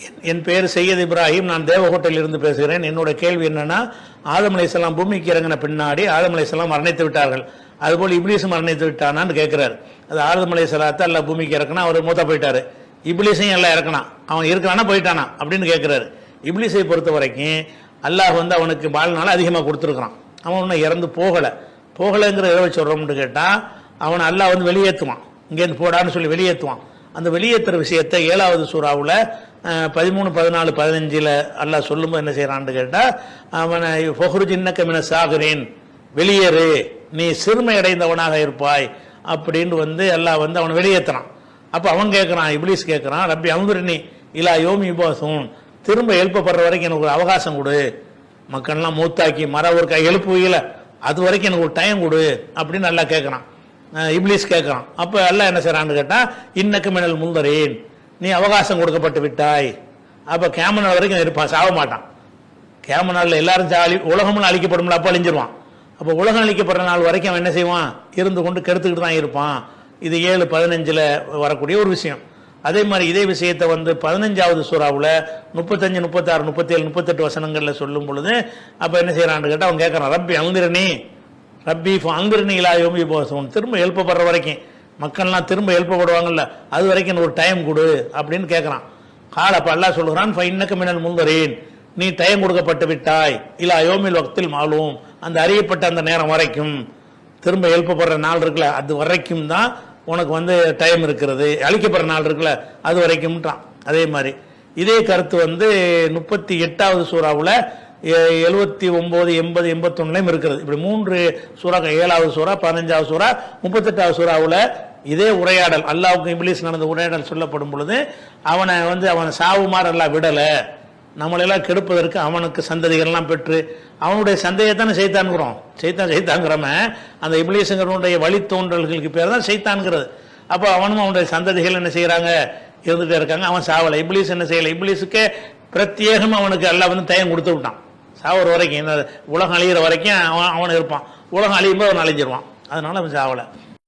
என்- என் பேர் சையத் இப்ராஹிம் நான் தேவகோட்டையில் இருந்து பேசுகிறேன். என்னோட கேள்வி என்னன்னா ஆதம் அலைஹிஸ்ஸலாம் பூமிக்கு இறங்கின பின்னாடி ஆதம் அலைஹிஸ்ஸலாம் மரணித்து விட்டார்கள். அதுபோல் இப்லீஸும் மரணித்து விட்டானான்னு கேட்குறாரு அது ஆதம் அலைஹிஸ்ஸலாத்தை எல்லாம் பூமிக்கு இறக்குனா அவர் மூத்த போயிட்டார். இப்லீஸையும் எல்லாம் இறக்கணும் அவன் இருக்கிறானா போயிட்டானா அப்படின்னு கேட்குறாரு இப்லீஸை பொறுத்த வரைக்கும் அல்லாஹ் வந்து அவனுக்கு வாழ்நாள் அதிகமாக கொடுத்துருக்கான் அவன் இன்னும் இறந்து போகலை. போகலைங்கிற எதை சொல்கிறோம்னு கேட்டால் அவனை அல்லாஹ் வந்து வெளியேற்றுவான் இங்கேருந்து போடான்னு சொல்லி வெளியேற்றுவான் அந்த வெளியேற்றுற விஷயத்தை ஏழாவது சூறாவில் பதிமூணு பதினாலு பதினஞ்சில் அல்லாஹ் சொல்லும்போது என்ன செய்கிறான்னு கேட்டால் அவனை ஃபஹ்ரு சின்னக்கமின சாகுரேன் வெளியேறு. நீ சிறுமை அடைந்தவனாக இருப்பாய். அப்படின்னு வந்து எல்லாம் வந்து அவனை வெளியேற்றுறான் அப்போ அவன் கேட்குறான் இப்லீஸ் கேட்குறான் ரப்பி அமுதுரணி இலா யோமி பாசூன் திரும்ப எழுப்பப்படுற வரைக்கும் எனக்கு ஒரு அவகாசம் கொடு. மக்கள்லாம் மூத்தாக்கி மர ஒரு கை எழுப்புவீங்கள அது வரைக்கும் எனக்கு ஒரு டைம் கொடு. அப்படின்னு நல்லா கேட்குறான் இப்லீஸ் கேட்குறான் அப்போ எல்லாம் என்ன செய்கிறான்னு கேட்டால் இன்னக்கு மினல் முந்தரேன் நீ அவகாசம் கொடுக்கப்பட்டு விட்டாய். அப்போ கேமனால் வரைக்கும் இருப்பான் சாக மாட்டான். கேம நாளில் எல்லாரும் சாலி உலகமும் அழிக்கப்படும்ல அப்போ அழிஞ்சிருவான். அப்போ உலகம் அழிக்கப்படுற நாள் வரைக்கும் அவன் என்ன செய்வான்? இருந்து கொண்டு கெடுத்துக்கிட்டு தான் இருப்பான். இது ஏழு பதினஞ்சில் வரக்கூடிய ஒரு விஷயம். அதே மாதிரி இதே விஷயத்தை வந்து பதினஞ்சாவது சூறாவில் முப்பத்தஞ்சு முப்பத்தாறு முப்பத்தேழு முப்பத்தெட்டு வசனங்களில் சொல்லும் பொழுது அப்போ என்ன செய்கிறான்னு கேட்டால் அவன் கேட்குறான் ரப்பி அங்கிரணி ரப்பி அங்கிரணி இலா யோமி போசம் திரும்ப எழுப்பப்படுற வரைக்கும். மக்கள்லாம் திரும்ப எழுப்பப்படுவாங்கல்ல அது வரைக்கும் ஒரு டைம் கொடு அப்படின்னு கேட்குறான் கால பல்லா சொல்கிறான் ஃபைன்னக்க மினல் முந்தரேன் நீ டைம் கொடுக்கப்பட்டு விட்டாய். இல்லை அயோமில் வக்தில் மாலும். அந்த அறியப்பட்ட அந்த நேரம் வரைக்கும். திரும்ப எழுப்பப்படுற நாள் இருக்குல்ல அது வரைக்கும் தான் உனக்கு வந்து டைம் இருக்கிறது. அழிக்கப்படுற நாள் இருக்குல்ல அது வரைக்கும்ன்றான். அதே மாதிரி. இதே கருத்து வந்து முப்பத்தி எட்டாவது சூறாவில் எழுபத்தி ஒம்பது எண்பது எண்பத்தொன்னுலையும் இருக்கிறது இப்படி மூன்று சூறா ஏழாவது சூறா பதினஞ்சாவது சூறா முப்பத்தெட்டாவது சூறாவில் இதே உரையாடல் அல்லாவுக்கும் இப்லீஸ் நடந்த உரையாடல் சொல்லப்படும் பொழுது அவனை வந்து அவனை சாவுமாறு எல்லாம் விடலை. நம்மளெல்லாம் கெடுப்பதற்கு அவனுக்கு சந்ததிகள்லாம் பெற்று அவனுடைய சந்தையை தானே செய்தான்கிறோம் செய்தான் செய்தாங்கிறம அந்த இப்லீஸுங்கிறவனுடைய வழித்தோன்றல்களுக்கு பேர் தான் செய்தான்கிறது அப்போ அவனும் அவனுடைய சந்ததிகள் என்ன செய்கிறாங்க இருந்துகிட்டே இருக்காங்க. அவன் சாவலை. இப்ளீஸ் என்ன செய்யலை? இப்ளீஸுக்கே பிரத்யேகம் அவனுக்கு எல்லாம் வந்து தயம் கொடுத்து விட்டான். சாவர வரைக்கும் இந்த உலகம் அழிகிற வரைக்கும் அவன் அவன் இருப்பான். உலகம் அழியும்போது அவன் அழிஞ்சிருவான். அதனால அவன் சாவலை.